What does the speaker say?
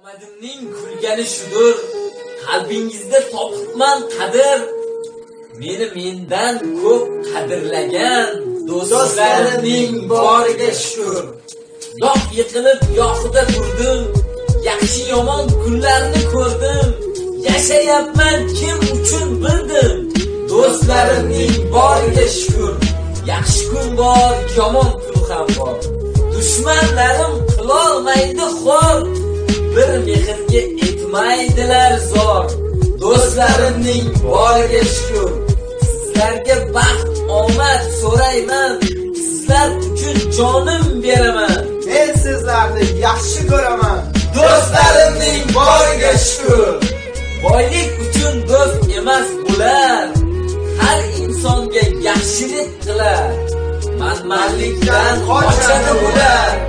Omadimning kulgani shudur, qalbingizda topibman qadr. Meni mendan ko'p qadrlagan do'stlarimning boriga shukr. Yoq yiqilib yoqida turdim, yaxshi yomon kunlarni ko'rdim. Yashayapman kim uchun bildim, do'stlarimning boriga shukr. Yaxshi kun bor, yomon kun ham bor. Dushmanlarim qilolmay mehrga etmaydilar zor. Do'stlarimning boriga shukur sizlarga baxt omad so'rayman. Sizlar uchun jonim beraman. Men sizlarni yaxshi ko'raman. do'stlarimning boriga shukur boylik uchun do'st emas bular har insonga yaxshilik qilar. Manmanlikdan qochadi bular